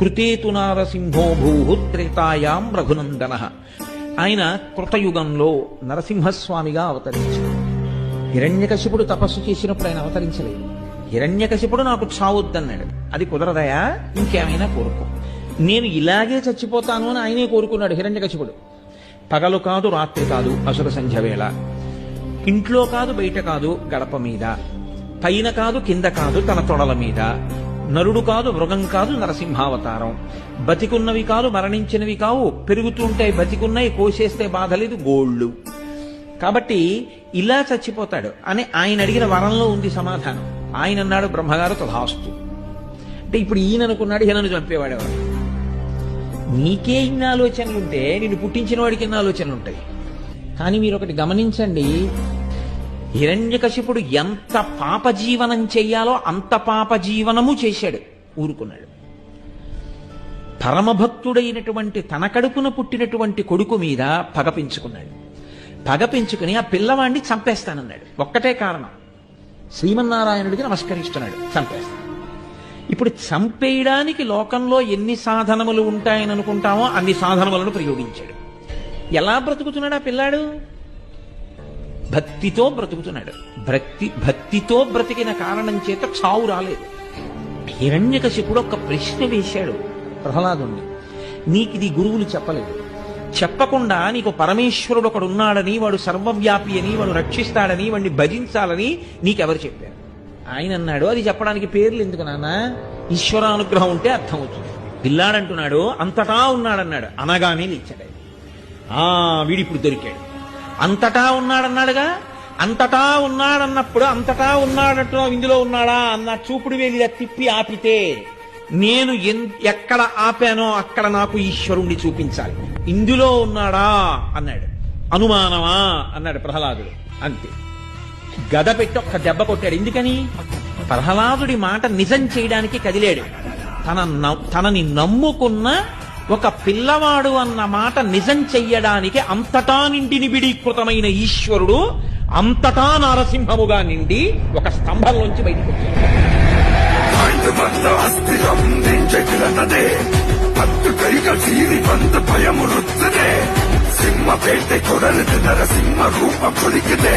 కృతేతు నారసింహో భూహుత్రేతాయాం రఘునందన. ఆయన కృతయుగంలో నరసింహస్వామిగా అవతరించాడు. హిరణ్యకశిపుడు తపస్సు చేసినప్పుడు ఆయన అవతరించలేదు. హిరణ్యకశిపుడు నాకు చావొద్దన్నాడు. అది కుదరదయా? ఇంకేమైనా కోరుకో. నేను ఇలాగే చచ్చిపోతాను అని ఆయనే కోరుకున్నాడు హిరణ్యకశిపుడు. పగలు కాదు రాత్రి కాదు అసుర సంధ్య వేళ. ఇంట్లో కాదు బయట కాదు గడప మీద. పైన కాదు కింద కాదు తన తొడల మీద. నరుడు కాదు మృగం కాదు నరసింహావతారం. బతికున్నవి కాదు మరణించినవి కావు. పెరుగుతుంటాయి బతికున్నాయి కోసేస్తే బాధ లేదు గోళ్ళు. కాబట్టి ఇలా చచ్చిపోతాడు అని ఆయన అడిగిన వరంలో ఉంది సమాధానం. ఆయన అన్నాడు బ్రహ్మగారు తథాస్తు అంటే ఇప్పుడు ఈయన అనుకున్నాడు ఈయనను చంపేవాడేవాడు నీకే ఇన్ని ఆలోచనలుంటే నిన్ను పుట్టించిన వాడికి ఇన్ని ఆలోచనలు ఉంటాయి కానీ మీరు ఒకటి గమనించండి హిరణ్యకశిపుడు ఎంత పాప జీవనం చెయ్యాలో అంత పాప జీవనము చేశాడు ఊరుకున్నాడు. పరమభక్తుడైనటువంటి తన కడుపున పుట్టినటువంటి కొడుకు మీద పగ పెంచుకున్నాడు. పగ పెంచుకుని ఆ పిల్లవాడిని చంపేస్తానన్నాడు. ఒక్కటే కారణం. శ్రీమన్నారాయణుడికి నమస్కరిస్తున్నాడు చంపేస్తాను. ఇప్పుడు చంపేయడానికి లోకంలో ఎన్ని సాధనములు ఉంటాయని అనుకుంటామో అన్ని సాధనములను ప్రయోగించాడు. ఎలా బ్రతుకుతున్నాడు ఆ పిల్లాడు? భక్తితో బ్రతుకుతున్నాడు. భక్తి భక్తితో బ్రతికిన కారణం చేత చావు రాలేదు. హిరణ్యకశిపుడు ఒక ప్రశ్న వేశాడు ప్రహ్లాదుణ్ణి. నీకు ఇది గురువులు చెప్పలేదు. చెప్పకుండా నీకు పరమేశ్వరుడు ఒకడు ఉన్నాడని వాడు సర్వవ్యాపి అని వాడు రక్షిస్తాడని వాడిని భజించాలని నీకెవరు చెప్పారు? ఆయన అన్నాడు అది చెప్పడానికి పేర్లు ఎందుకు నాన్న? ఈశ్వరానుగ్రహం ఉంటే అర్థమవుతుంది పిల్లాడంటున్నాడు అంతటా ఉన్నాడన్నాడు అనగానే లేచాడు. ఆ వీడిప్పుడు దొరికాడు. అంతటా ఉన్నాడన్నాడుగా? అంతటా ఉన్నాడన్నప్పుడు అంతటా ఉన్నాడట ఇందులో ఉన్నాడా? అన్న చూపుడు వేలి తిప్పి ఆపితే నేను ఎన్- ఎక్కడ ఆపానో అక్కడ నాకు ఈశ్వరుణ్ణి చూపించాలి. ఇందులో ఉన్నాడా? అన్నాడు. అనుమానమా? అన్నాడు ప్రహ్లాదుడు. అంతే. గద పెట్టి ఒక్క దెబ్బ కొట్టాడు. ఎందుకని? ప్రహ్లాదుడి మాట నిజం చేయడానికి కదిలాడు. తన తనని నమ్ముకున్న ఒక పిల్లవాడు అన్న మాట నిజం చెయ్యడానికి అంతటా నిండి నిబిడీకృతమైన ఈశ్వరుడు అంతటా నారసింహముగా నిండి ఒక స్తంభంలోంచి బయటకు వచ్చాడు ಬಂದ ಅಸ್ಥಿರಂ ನೆಂಜಗಿರತದೆ ಹತ್ತು ಕೈಗ ಸೀರಿ ಬಂದ ಭಯಮುರುತ್ತದೆ ಸಿಂಹಪೇಟೆ ಕೊಡಲಿದೆ ನರಸಿಂಹ ರೂಪ ಕೊಲಿಗಿದೆ